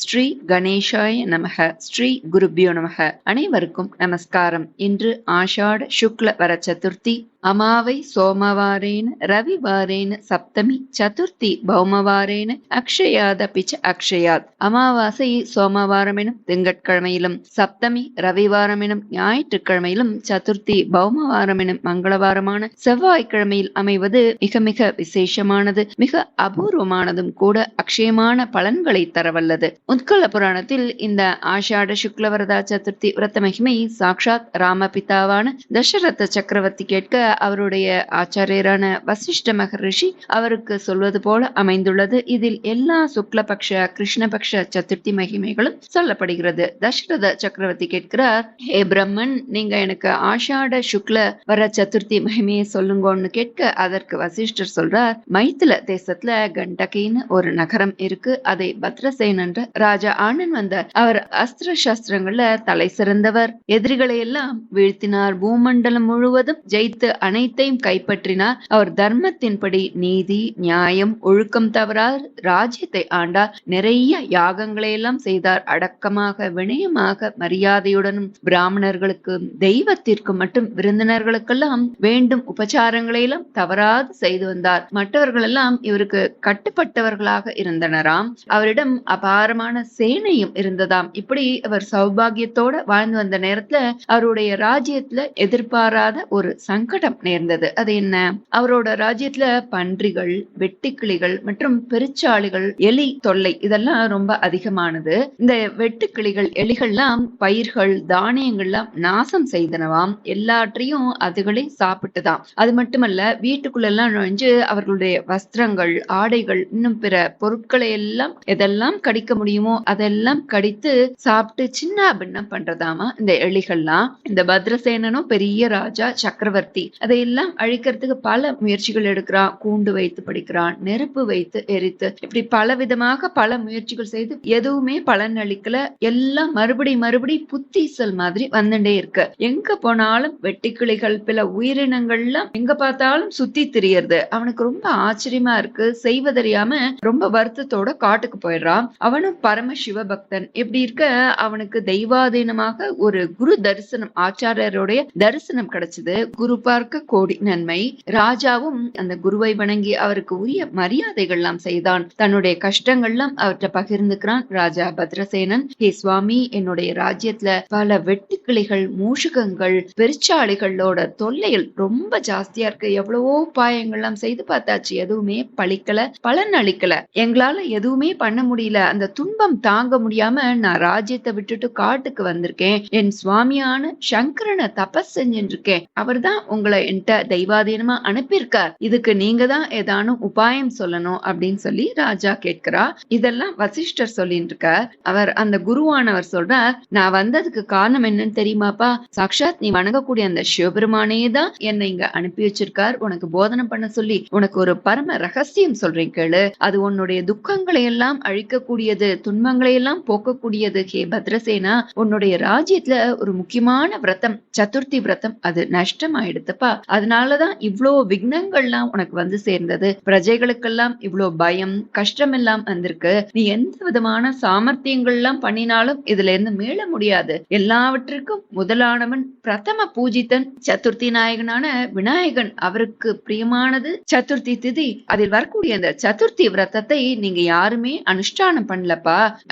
ஸ்ரீ கணேஷாய நமக ஸ்ரீ குருபியோ நமக. அனைவருக்கும் நமஸ்காரம். இன்று ஆஷாட சுக்ல வர சதுர்த்தி அமாவை சோமவாரேன ரவிவாரேன சப்தமி சதுர்த்தி பௌமவாரேன அக்ஷயாதபி ச அக்ஷயாத். அமாவாசை சோமவாரம் எனும் திங்கட்கிழமையிலும் சப்தமி ரவிவாரம் எனும் ஞாயிற்றுக்கிழமையிலும் சதுர்த்தி பௌமவாரம் எனும் மங்களவாரமான செவ்வாய்க்கிழமையில் அமைவது மிக மிக விசேஷமானது மிக அபூர்வமானதும் கூட அக்ஷயமான பலன்களை தரவல்லது. உத்கல புராணத்தில் இந்த ஆஷாட சுக்லவரதா சதுர்த்தி விரத மகிமை சாக்ஷாத் ராமபிதாவான தசரத சக்கரவர்த்தி கேட்க அவருடைய ஆச்சாரியரான வசிஷ்ட மகரிஷி அவருக்கு சொல்வது போல அமைந்துள்ளது. இதில் எல்லா சுக்லபக்ஷ கிருஷ்ணபக்ஷ சதுர்த்தி மகிமைகளும் சொல்லப்படுகிறது. தசரத சக்கரவர்த்தி கேட்கிறார் ஹே பிரம்மன் நீங்க எனக்கு ஆஷாட சுக்ல வர சதுர்த்தி மகிமையை சொல்லுங்கன்னு கேட்க அதற்கு வசிஷ்டர் சொல்றார் மைத்தில தேசத்துல கண்டகின்னு ஒரு நகரம் இருக்கு. அதை பத்ரசேன் என்ற ராஜா ஆனன் வந்தார். அவர் அஸ்திர சாஸ்திரங்கள்ல தலை சிறந்தவர். எதிரிகளை எல்லாம் வீழ்த்தினார். பூமண்டலம் முழுவதும் ஜெயித்து அனைத்தையும் கைப்பற்றினார். அவர் தர்மத்தின்படி நீதி நியாயம் ஒழுக்கம் தவறார். ராஜ்யத்தை ஆண்டார். நிறைய யாகங்களை எல்லாம் செய்தார். அடக்கமாக வினயமாக மரியாதையுடனும் பிராமணர்களுக்கு தெய்வத்திற்கு மட்டும் விருந்தினர்களுக்கெல்லாம் வேண்டும் உபச்சாரங்களை எல்லாம் தவறாது செய்து வந்தார். மற்றவர்கள் எல்லாம் இவருக்கு கட்டுப்பட்டவர்களாக இருந்தனராம். அவரிடம் அபாரமான சேனையும் இருந்ததாம். இப்படி அவர் சௌபாகியத்தோட வாழ்ந்து வந்த நேரத்துல அவருடைய ராஜ்யத்துல எதிர்பாராத ஒரு சங்கடம் நேர்ந்தது. அது என்ன? அவரோட ராஜ்யத்துல பன்றிகள் வெட்டுக்கிளிகள் மற்றும் பெருச்சாளிகள் எலி தொல்லை இதெல்லாம் ரொம்ப அதிகமானது. இந்த வெட்டுக்கிளிகள் எலிகள்லாம் பயிர்கள் தானியங்கள்லாம் நாசம் செய்தனவாம். எல்லாற்றையும் அதுகளே சாப்பிட்டுதான் அது மட்டுமல்ல வீட்டுக்குள்ள எல்லாம் நுழைஞ்சு அவர்களுடைய வஸ்திரங்கள் ஆடைகள் இன்னும் பிற பொருட்களை எல்லாம் எதெல்லாம் கடிக்க முடியும் அதெல்லாம் கடித்து சாப்பிட்டு சின்ன பின்னம் பண்றதாமா இந்த எலிகள்லாம் இந்த பத்ரசேனனும் பெரிய ராஜா சக்கரவர்த்தி அதையெல்லாம் அழிக்கிறதுக்கு பல முயற்சிகள் எடுக்கிறான் கூண்டு வைத்து படிக்கிறான் நெருப்பு வைத்து எரித்து இப்படி பல விதமாக பல முயற்சிகள் செய்து எதுவுமே பலன் அளிக்கல. எல்லாம் மறுபடி மறுபடி புத்தீசல் மாதிரி வந்துட்டே இருக்கு. எங்க போனாலும் வெட்டிக்கிளிகள் பல உயிரினங்கள்லாம் எங்க பார்த்தாலும் சுத்தி திரியறது. அவனுக்கு ரொம்ப ஆச்சரியமா இருக்கு. செய்வதறியாம ரொம்ப வருத்தத்தோட காட்டுக்கு போயிடுறான். அவனும் பரம சிவபக்தன் இப்படி இருக்க அவனுக்கு தெய்வாதீனமாக ஒரு குரு தரிசனம் ஆச்சாரியருடைய தரிசனம் கிடைச்சது. குரு பார்க்க கோடி நன்மை. ராஜாவும் அந்த குருவை வணங்கி அவருக்கு உரிய மரியாதைகள்லாம் செய்தான். தன்னுடைய கஷ்டங்கள்லாம் அவற்றை பகிர்ந்துக்கிறான் ராஜா பத்ரசேனன். ஹே சுவாமி என்னுடைய ராஜ்யத்துல பல வெட்டுக்கிளிகள் மூஷகங்கள் பெருச்சாளிகளோட தொல்லைகள் ரொம்ப ஜாஸ்தியா இருக்கு. எவ்வளவோ உபாயங்கள்லாம் செய்து பார்த்தாச்சு. எதுவுமே பழிக்கல பலன் அளிக்கல. எங்களால எதுவுமே பண்ண முடியல. அந்த துன்பம் தாங்க முடியாம நான் ராஜ்யத்தை விட்டுட்டு காட்டுக்கு வந்திருக்கேன். என் சுவாமியான சங்கரனை தபஸ் செஞ்சுட்டு இருக்கேன் அவர்தான் உங்களை என்கிட்ட தெய்வாதீனமா அனுப்பியிருக்கார். இதுக்கு நீங்க தான் ஏதானும் உபாயம் சொல்லணும் அப்படின்னு சொல்லி ராஜா கேட்கிறா. இதெல்லாம் வசிஷ்டர் சொல்லிட்டு இருக்கார் அவர் அந்த குருவானவர் சொல்றார் நான் வந்ததுக்கு காரணம் என்னன்னு தெரியுமாப்பா? சாக்ஷாத் நீ வணங்கக்கூடிய அந்த சிவபெருமானே தான் என்னை இங்க அனுப்பி வச்சிருக்கார். உனக்கு போதனை பண்ண சொல்லி உனக்கு ஒரு பரம ரகசியம் சொல்றேன் கேளு. அது உன்னுடைய துக்கங்களை எல்லாம் அழிக்கக்கூடியது. துன்பங்களை எல்லாம் போக்கக்கூடியது ஹே பத்ரசேனா. உன்னுடைய ராஜ்யத்துல ஒரு முக்கியமான விரதம் சதுர்த்தி விரதம் அது நஷ்டம் ஆயிடுத்துப்பா அதனாலதான் இவ்வளோ விக்னங்கள்லாம் உனக்கு வந்து சேர்ந்தது. பிரஜைகளுக்கெல்லாம் இவ்வளோ பயம் கஷ்டம் எல்லாம் வந்திருக்கு. நீ எந்த விதமான சாமர்த்தியங்கள்லாம் பண்ணினாலும் இதுல இருந்து மீள முடியாது. எல்லாவற்றிற்கும் முதலானவன் பிரதம பூஜித்தன் சதுர்த்தி நாயகனான விநாயகன். அவருக்கு பிரியமானது சதுர்த்தி திதி. அதில் வரக்கூடிய அந்த சதுர்த்தி விரதத்தை நீங்க யாருமே அனுஷ்டானம் பண்ணலப்பா.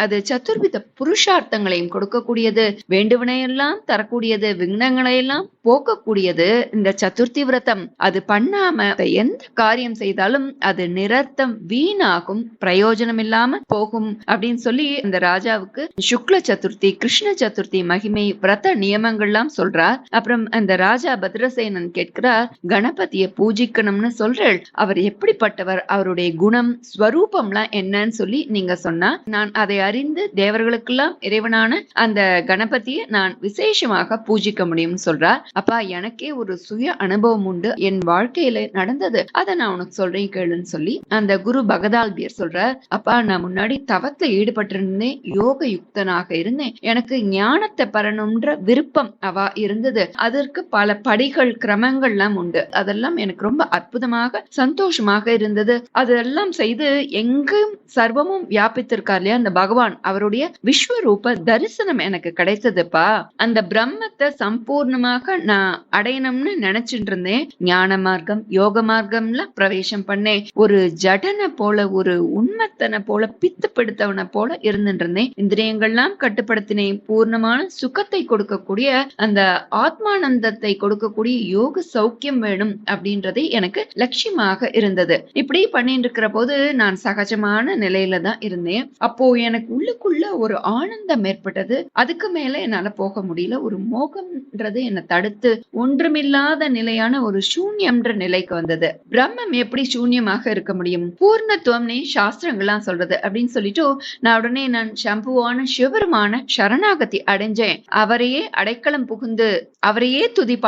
அது சத்துர்வித புருஷார்த்தங்களையும் கொடுக்கக்கூடியது. வேண்டுவனையெல்லாம் தரக்கூடியது விக்னங்களையெல்லாம் போக்கக்கூடியது இந்த சதுர்த்தி விரதம். அது பண்ணாம எந்த காரியம் செய்தாலும் அது நிரத்தம் வீணாகும் பிரயோஜனம் இல்லாம போகும் அப்படின்னு சொல்லி இந்த ராஜாவுக்கு சுக்ல சதுர்த்தி கிருஷ்ண சதுர்த்தி மகிமை விரத நியமங்கள்லாம் சொல்றார் அப்புறம் அந்த ராஜா பத்ரசேனன் கேட்கிறார் கணபதியை பூஜிக்கணும்னு சொல்ற அவர் எப்படிப்பட்டவர்? அவருடைய குணம் ஸ்வரூபம்லாம் என்னன்னு சொல்லி நீங்க சொன்னா நான் அதை அறிந்து தேவர்களுக்கெல்லாம் இறைவனான அந்த கணபதியை நான் விசேஷமாக பூஜிக்க முடியும்னு சொல்றார். அப்பா எனக்கே ஒரு சுய அனுபவம் உண்டு. என் வாழ்க்கையில நடந்தது அதை நான் உனக்கு சொல்றேன் கேளுன்னு சொல்லி அந்த குரு பகதால்பியர் சொல்றார் அப்பா நான் முன்னாடி தவத்துல ஈடுபட்டிருந்தேன் யோக யுக்தனாக இருந்தேன். எனக்கு ஞானத்தை பரணும்ன்ற விருப்பம் அவா இருந்தது. அதற்கு பல படிகள் கிரமங்கள்லாம் உண்டு. அதெல்லாம் எனக்கு ரொம்ப அற்புதமாக சந்தோஷமாக இருந்தது. அதெல்லாம் செய்து எங்கும் சர்வமும் வியாபித்திருக்கார் இல்லையா? அந்த பகவான் அவருடைய விஸ்வரூப தரிசனம் எனக்கு கிடைத்ததுப்பா. அந்த பிரம்மத்தை சம்பூர்ணமாக நான் அடையணும்னு நினைச்சிட்டு இருந்தேன் ஞான மார்க்கம் யோக மார்க்கம்ல பிரவேசம் பண்ணேன். ஒரு ஜடனை போல ஒரு உண்மத்தனை போல பித்து பிடித்தவனை போல இருந்துட்டு இருந்தேன் இந்திரியங்கள்லாம் கட்டுப்படுத்தினேன். பூர்ணமான சுகத்தை கொடுக்கக்கூடிய அந்த ஆத்மானந்தத்தை கொடுக்கக்கூடிய யோக சௌக்கியம் வேணும் அப்படின்றது எனக்கு லட்சியமாக இருந்தது. இப்படி பண்ணிட்டு இருக்கிற போது நான் சகஜமான நிலையில தான் இருந்தேன். அப்போ அப்போ எனக்கு உள்ளுக்குள்ள ஒரு ஆனந்தம் ஏற்பட்டது. அதுக்கு மேல என்னால போக முடியல. ஒரு மோகம்ன்றது என்னை தடுத்து ஒன்றுமில்லாத நிலையான ஒரு சூன்யம்ன்ற நிலைக்கு வந்தது. பிரம்மம் எப்படி சூன்யமாக இருக்க முடியும்? பூர்ணத்துவம்னே சாஸ்திரங்கள்லாம் சொல்றது அப்படின்னு சொல்லிட்டு நான் உடனே நான் சம்புவான சிவருமான சரணாகதி அடைஞ்சேன். அவரையே அடைக்கலம் புகுந்து அவரையே துதி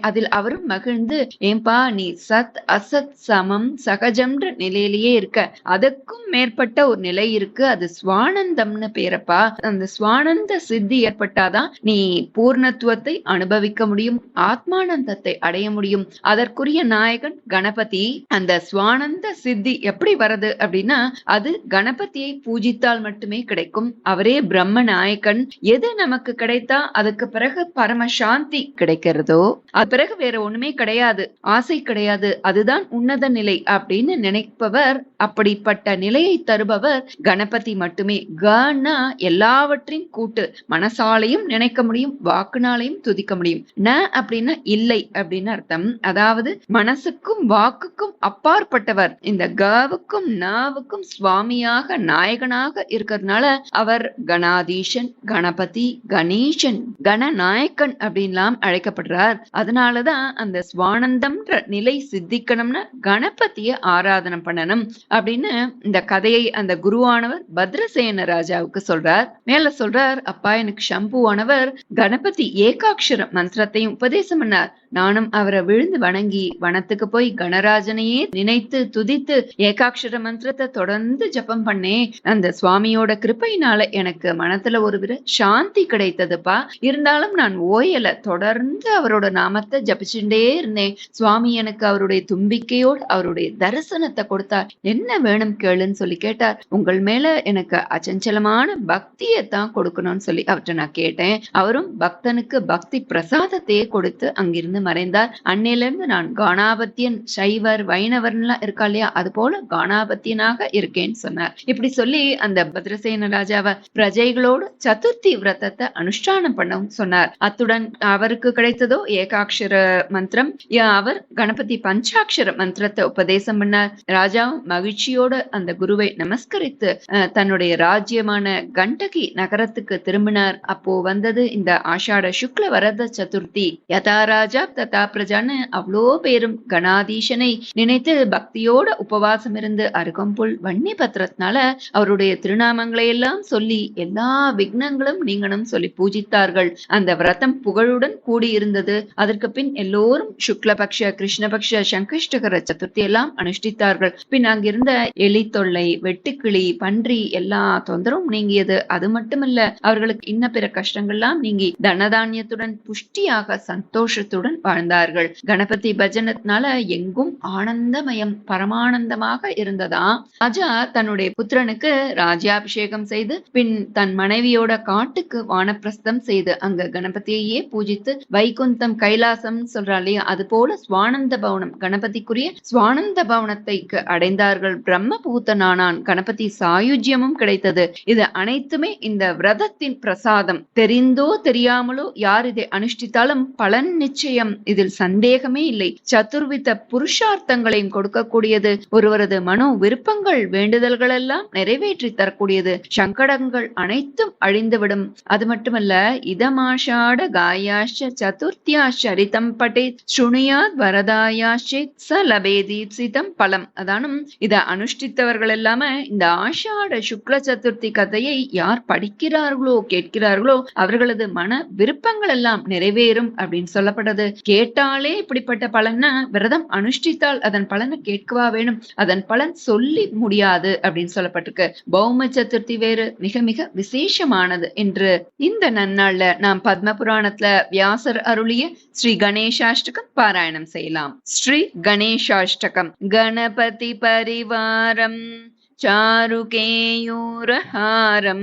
அதில் அவரும் மகிழ்ந்து ஏன்பா நீ சத் அசத் சமம் சகஜம்ன்ற நிலையிலேயே இருக்க. அதுக்கும் மேற்பட்ட ஒரு நிலை இருக்கு. அது சுவானந்தம்னு பேரப்பா அந்த சுவானந்த சித்தி ஏற்பட்டாதான் நீ பூர்ணத்துவத்தை அனுபவிக்க முடியும் ஆத்மானந்தத்தை அடைய முடியும். அதற்குரிய நாயகன் கணபதி அந்த சுவானந்த சித்தி எப்படி வருது அப்படின்னா அது கணபதியை பூஜித்தால் மட்டுமே கிடைக்கும். அவரே பிரம்ம நாயகன். எது நமக்கு கிடைத்தா அதுக்கு பிறகு பரம சாந்தி கிடைக்கிறதோ அது பிறகு வேற ஒண்ணுமே கிடையாது. ஆசை கிடையாது. அதுதான் உன்னத நிலை அப்படின்னு நினைப்பவர் அப்படிப்பட்ட நிலையை தருபவர் கணபதி மட்டுமே. கனா எல்லாவற்றையும் கூட்டு மனசாலையும் நினைக்க முடியும் வாக்குனாலையும் துதிக்க முடியும். ந அப்படின்னா இல்லை அப்படின்னு அர்த்தம். அதாவது மனசுக்கும் வாக்குக்கும் அப்பாற்பட்டவர். இந்த கவுக்கும் நாவுக்கும் சுவாமியாக நாயகனாக இருக்கிறதுனால அவர் கணாதீஷன் கணபதி கணேசன் கணநாயக்கன் அப்படின்லாம் அழைக்கப்படுறார். அதனாலதான் அந்த சுவானந்தம்ன்ற நிலை சித்திக்கணும்னா கணபதிய ஆராதனம் பண்ணணும் அப்படின்னு இந்த கதையை அந்த குருவானவர் பத்ரசேன ராஜாவுக்கு சொல்றார். மேல சொல்றார் அப்பா எனக்கு சம்புவானவர் கணபதி ஏகாட்சர மந்திரத்தையும் உபதேசம் பண்ணார். நானும் அவரை விழுந்து வணங்கி வனத்துக்கு போய் கணராஜனையே நினைத்து துதித்து ஏகாட்சர மந்திரத்தை தொடர்ந்து ஜபம் பண்ணேன் அந்த சுவாமியோட கிருப்பையினால எனக்கு மனத்துல ஒரு விர சாந்தி கிடைத்ததுப்பா. இருந்தாலும் நான் ஓயல. தொடர்ந்து அவரோட நாமத்தை ஜபிச்சுட்டே இருந்தேன். சுவாமி எனக்கு அவருடைய தும்பிக்கையோடு அவருடைய தரிசனத்தை கொடுத்தார். என்ன வேணும் கேளுன்னு சொல்லி கேட்டார். உங்கள் மேல எனக்கு அச்சஞ்சலமான பக்தியை தான் கொடுக்கணும்னு சொல்லி அவர்கிட்ட நான் கேட்டேன். அவரும் பக்தனுக்கு பக்தி பிரசாதத்தையே கொடுத்து அங்கிருந்து மறைந்தார். அன்னையிலிருந்து நான் காணாபத்தியன் சைவர் வைணவர்லாம் இருக்கா இல்லையா? அது போல காணாபத்தியனாக இருக்கேன்னு சொன்னார். இப்படி சொல்லி அந்த பத்ரசேன ராஜாவை பிரஜைகளோடு சதுர்த்தி விரதத்தை அனுஷ்டானம் பண்ணவும் சொன்னார். அத்துடன் அவருக்கு கிடைத்ததோ ஏகாட்சர மந்திரம். அவர் கணபதி பஞ்சாட்சர மந்திரத்தை உபதேசம் பண்ணார். ராஜாவும் மகிழ்ச்சியோட அந்த குருவை நமஸ்கரித்து அஹ், தன்னுடைய ராஜ்யமான கண்டகி நகரத்துக்கு திரும்பினார். அப்போ வந்தது இந்த ஆஷாட சுக்ல வரத சதுர்த்தி. யதா ராஜா ததா பிரஜான்னு அவ்வளோ பேரும் கணாதீசனை நினைத்து பக்தியோட உபவாசம் இருந்து அருகம்புல் வன்னி பத்திரத்தினால அவருடைய திருநாமங்களை எல்லாம் சொல்லி எல்லா விக்னங்களும் நீங்கணும் சொல்லி பூஜித்தார்கள். அந்த விரதம் புகழுடன் கூடியிருந்தது. அதற்கு பின் எல்லோரும் சுக்லபக்ஷ கிருஷ்ணபக்ஷ சங்கஷ்டகர சதுர்த்தி எல்லாம் அனுஷ்டித்தார்கள். பின் அங்கிருந்த எலி தொல்லை வெட்டுக்கிளி பன்றி எல்லா தொந்தரவும் நீங்கியது. அது மட்டுமல்ல அவர்களுக்கு இன்ன பிற கஷ்டங்கள்லாம் நீங்கி தனதானியத்துடன் புஷ்டியாக சந்தோஷத்துடன் வாழ்ந்தார்கள். கணபதி பஜனத்தினால எங்கும் ஆனந்தமயம் பரமானந்தமாக இருந்ததா? ராஜா தன்னுடைய புத்திரனுக்கு ராஜ்யாபிஷேகம் செய்து பின் தன் மனைவியோட காட்டுக்கு வானப்பிரஸ்தம் செய்து அங்க கணபதியையே பூஜித்து வைகுந்தம் கைலாசம் சொல்றா இல்லையா? அது போல சுவானந்த பவனம் கணபதிக்குரிய சுவானந்த பவனத்தை அடைந்தார்கள். அடைந்தார்கள் பிரம்மபூத்தனானான் கணபதி சாயுஜ்யமும் கிடைத்தது. இது அனைத்துமே இந்த விரதத்தின் பிரசாதம். தெரிந்தோ தெரியாமலோ யார் இதை அனுஷ்டித்தாலும் பலன் நிச்சயம். இதில் சந்தேகமே இல்லை. சதுர்வித புருஷார்த்தங்களையும் கொடுக்கக்கூடியது ஒருவரது மனோ விருப்பங்கள் வேண்டுதல்கள் எல்லாம் நிறைவேற்றி தரக்கூடியது. சங்கடங்கள் அனைத்தும் அழிந்துவிடும். அது மட்டுமல்ல இதமாஷாட காயாஷ சதுர்த்தியா சரிதம் பட்டே சுனியாத் வரதாயாஷே ச லபேதீப்சிதம் பலம். அதானும் இத அனுஷ்டித்தவர்கள் எல்லாம இந்த ஆஷாட சுக்ல சதுர்த்தி கதையை யார் படிக்கிறார்களோ கேட்கிறார்களோ அவர்களது மன விருப்பங்கள் எல்லாம் நிறைவேறும் அப்படின்னு சொல்லப்பட்டது கேட்டாலே இப்படிப்பட்ட பலன்னா விரதம் அனுஷ்டித்தால் அதன் பலனை கேட்கவா வேணும். அதன் பலன் சொல்லி முடியாது அப்படின்னு சொல்லப்பட்டிருக்கு. பௌம சதுர்த்தி வேறு மிக மிக விசேஷமானது என்று இந்த நன்னாள்ல நாம் பத்ம புராணத்துல வியாசர் அருளிய ஸ்ரீ கணேசாஷ்டகம் பாராயணம் செய்யலாம். ஸ்ரீ கணேசாஷ்டகம் கணபதி பரிவாரம். చారుకేయూరహారం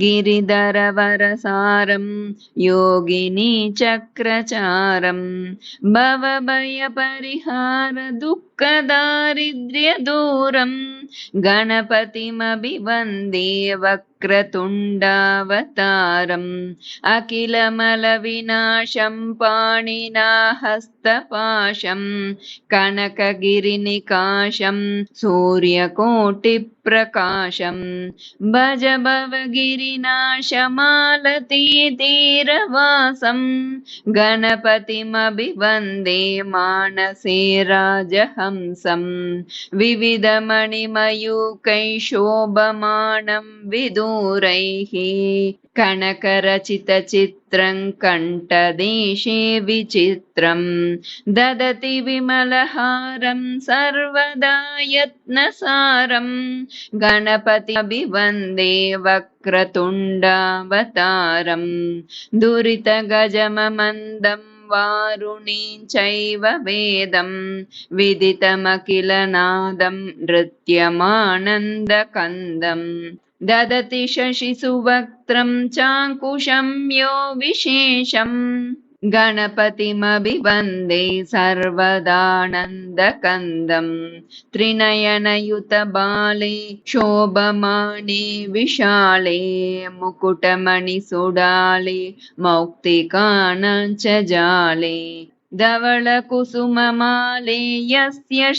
గిరిధరవరసారం యోగిని చక్రచారం భవభయపరిహార దుఃఖ दुःखदारिद्र्यदूरं गणपतिमभिवन्दे वक्रतुण्डावतारम् अखिलमलविनाशं पाणिना हस्तपाशं कनकगिरिनिकाशं सूर्यकोटिप्रकाशं भज भवगिरिनाशमालतीतीरवासं गणपतिमभिवन्दे मानसे राजहंसं विविधमणिमयूकैशोभमानं विदूरैः कनकरचितचित्रं कण्ठदेशे विचित्रं ददति विमलहारं सर्वदा यत्नसारं। गणपतिमभिवन्दे वक्रतुण्डावतारं। दुरितगजममन्दं वारुणीं चैव वेदं। विदितमखिलनादं नृत्यमानन्दकन्दम् ददति शशिसुवक्त्रं चाङ्कुशं यो विशेषम् गणपतिमभिवन्दे सर्वदानन्दकन्दम् त्रिनयनयुतबाले शोभमाने विशाले मुकुटमणिसुडाले मौक्तिकानां च जाले धवलकुसुममाले यस्य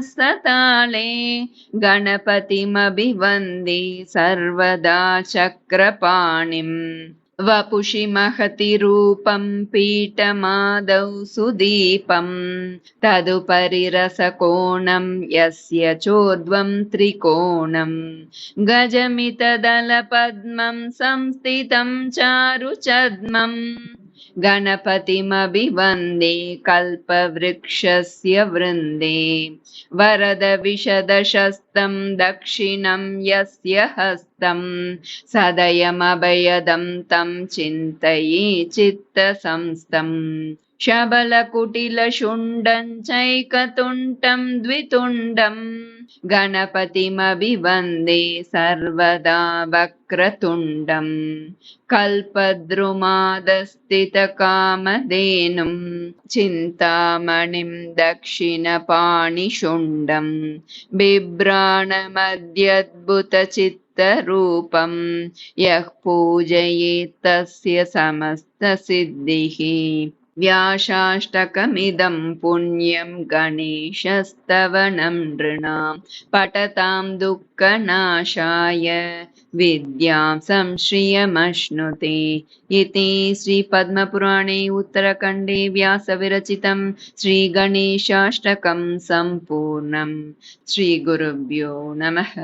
सताले गणपतिमभिवन्दे सर्वदा चक्रपाणिम् वपुषि महति रूपं पीठमादौ सुदीपं। तदुपरि रसकोणं यस्य चोद्वं त्रिकोणं। गजमितदलपद्मं संस्थितं चारुचद्मम् गणपतिमभिवन्दे कल्पवृक्षस्य वृन्दे। वरदविशदशस्तं दक्षिणं यस्य हस्तं सदयमभयदं तं चिन्तये चित्तसंस्थम् शबलकुटिलशुण्डम् चैकतुण्डम् द्वितुण्डम् गणपतिमभिवन्दे सर्वदा वक्रतुण्डम् कल्पद्रुमादस्थितकामधेनुम् चिन्तामणिम् दक्षिणपाणिशुण्डम् बिभ्राणमध्यद्भुतचित्तरूपम् यः पूजयेत् तस्य समस्तसिद्धिः व्यासाष्टकमिदं पुण्यं गणेशस्तवनं नृणां पठतां दुःखनाशाय विद्यां संश्रियमश्नुते इति श्रीपद्मपुराणे उत्तरखण्डे व्यासविरचितं श्रीगणेशाष्टकं सम्पूर्णं श्रीगुरुभ्यो नमः